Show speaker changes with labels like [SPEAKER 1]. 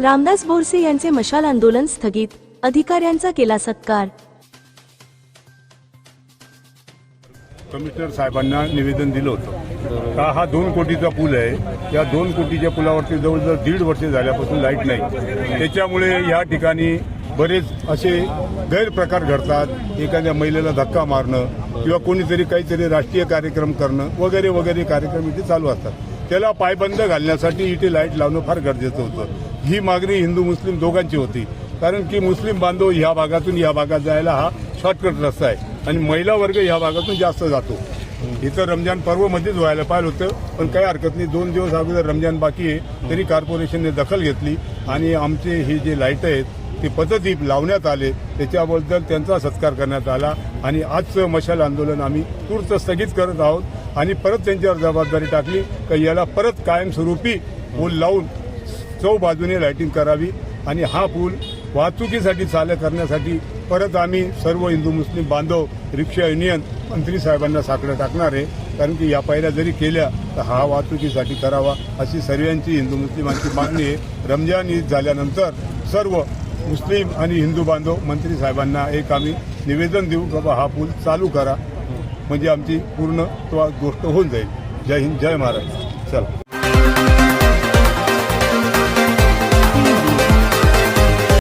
[SPEAKER 1] रामदास बोरसे यांचे मशाल आंदोलन स्थगित. अधिकाऱ्यांचा केला सत्कार.
[SPEAKER 2] कमिशनर साहेबांना निवेदन दिलं होतं. का हा दोन कोटीचा पूल आहे? या दोन कोटीच्या पुलावरती जवळजवळ दीड वर्ष झाल्यापासून लाइट नाही. त्याच्यामुळे या ठिकाणी बरेच असे गैरप्रकार घडतात. एखाद्या महिलेला धक्का मारणं किंवा कोणीतरी काहीतरी राष्ट्रीय कार्यक्रम करणं वगैरे वगैरे कार्यक्रम इथे चालू असतात. त्याला पायबंद घालण्यासाठी इथे लाइट लावणं फार गरजेचं होतं. ही मागणी हिंदू मुस्लिम दोघांची होती. कारण की मुस्लिम बांधव ह्या भागातून या भागात जायला हा शॉर्टकट रस्ता आहे. आणि महिला वर्ग ह्या भागातून जास्त जातो. इथं रमजान पर्व मध्येच व्हायला पाहिलं होतं पण काही हरकत नाही. दोन दिवस अगोदर रमजान बाकी आहे तरी कॉर्पोरेशनने दखल घेतली. आणि आमचे हे जे लाइट आहेत ते पथदीप लावण्यात आले. त्याच्याबद्दल त्यांचा सत्कार करण्यात आला. आणि आजचं मशाल आंदोलन आम्ही तूर्त स्थगित करत आहोत. आणि परत त्यांच्यावर जबाबदारी टाकली का याला परत कायमस्वरूपी बोल लावून चौबाजूने लाईटिंग करावी आणि हा पूल वाहतुकीसाठी चालू करण्यासाठी परत आम्ही सर्व हिंदू मुस्लिम बांधव रिक्षा युनियन मंत्री साहेबांना साकडं टाकणार आहे. कारण की या पायऱ्या जरी केल्या तर हा वाहतुकीसाठी करावा अशी सर्वांची हिंदू मुस्लिमांची मागणी आहे. रमजान ईद झाल्यानंतर सर्व मुस्लिम आणि हिंदू बांधव मंत्री साहेबांना एक आम्ही निवेदन देऊ बाबा हा पूल चालू करा. म्हणजे आमची पूर्ण गोष्ट होऊन जाईल. जय हिंद जय महाराज चला.